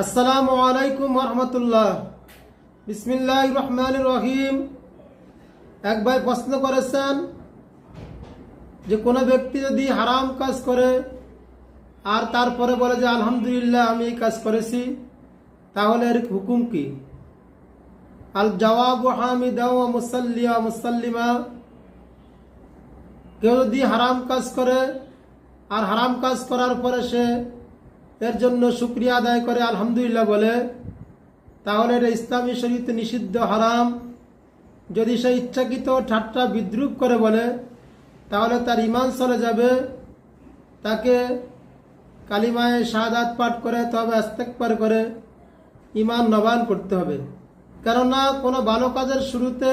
আসসালামু আলাইকুম রহমতুল্লাহ। বিসমিল্লাহ রহমান রহিম। এক ভাই প্রশ্ন করেছেন যে কোনো ব্যক্তি যদি হারাম কাজ করে আর তারপরে বলে যে আলহামদুলিল্লাহ আমি এই কাজ করেছি, তাহলে এর হুকুম কি? আল জবাব হামিদা ও মুসাল্লিয়া মুসাল্লিমা। কেউ যদি হারাম কাজ করে আর হারাম কাজ করার পরে সে এর জন্য শুক্রিয়া আদায় করে আলহামদুলিল্লাহ বলে, তাহলে এটা ইসলামী শরীরতে নিষিদ্ধ হারাম। যদি সে ইচ্ছাকৃত ঠাট্টা বিদ্রুপ করে বলে, তাহলে তার ইমান চলে যাবে। তাকে কালিমায় শাহাদাত পাঠ করে তবে আস্তেকবার করে ইমান নবায়ন করতে হবে। কেননা কোনো ভালো কাজের শুরুতে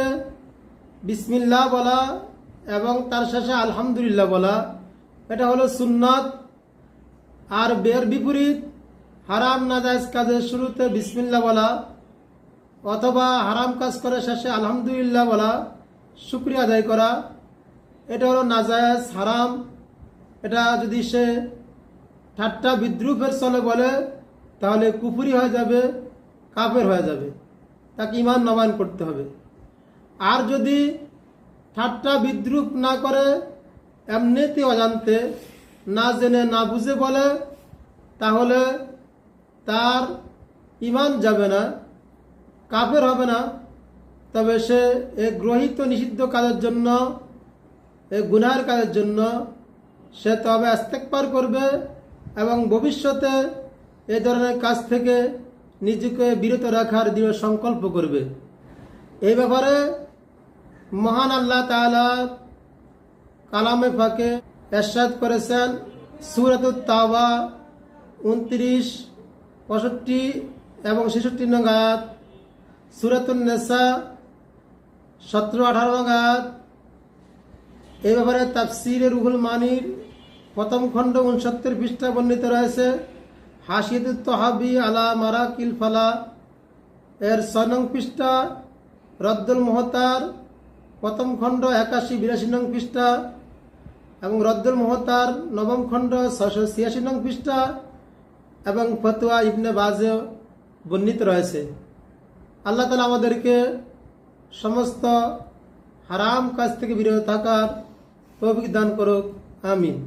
বিসমিল্লাহ বলা এবং তার শেষে আলহামদুলিল্লাহ বলা, এটা হলো সুন্নাত। আর বের বিপরীত, হারাম নাজাইজ কাজের শুরুতে বিসমিল্লা বলা, অথবা হারাম কাজ করে শেষে আলহামদুলিল্লাহ বলা, শুক্রিয়া আদায় করা, এটা হলো নাজায়েজ হারাম। এটা যদি সে ঠাট্টা বিদ্রুপের চলে বলে, তাহলে কুপুরি হয়ে যাবে, কাফের হয়ে যাবে। তাকে ইমান নবায়ন করতে হবে। আর যদি ঠাট্টা বিদ্রুপ না করে এমনিতে অজান্তে না জেনে না বুঝে বলে, তাহলে তার ইমান যাবে না, কাফের হবে না। তবে সে এ গ্রহিত নিষিদ্ধ কাজের জন্য, এ গুনার কাজের জন্য সে তবে আস্তেকবার করবে এবং ভবিষ্যতে এ ধরনের কাজ থেকে নিজেকে বিরত রাখার দৃঢ় সংকল্প করবে। এই ব্যাপারে মহান আল্লাহ তাআলা কালামে ফাঁকে এরশাদ করেছেন সুরাত তাওবা, উনত্রিশ, পঁয়ষট্টি এবং ছেষট্টি নং আয়াত সুরাতুল নেসা, সতেরো, আঠারো নং এই ব্যাপারে তাফসিরে রুহুল মানির প্রথম খণ্ড উনসত্তর পৃষ্ঠা বর্ণিত রয়েছে হাসিদ তহাবি আলা মারা কিলফালা এর ছয় নং পৃষ্ঠা রদ্দুল মোহতার প্রথম খণ্ড একাশি বিরাশি নং পৃষ্ঠা। এবং রদ্দুল মহতার নবম খণ্ড ছশো ছিয়াশি নং পৃষ্ঠা এবং ফতুয়া ইবনে বাজেও বর্ণিত রয়েছে। আল্লাহ তালা আমাদেরকে সমস্ত হারাম কাজ থেকে বিরত থাকার তৌফিক দান করুক, আমিন।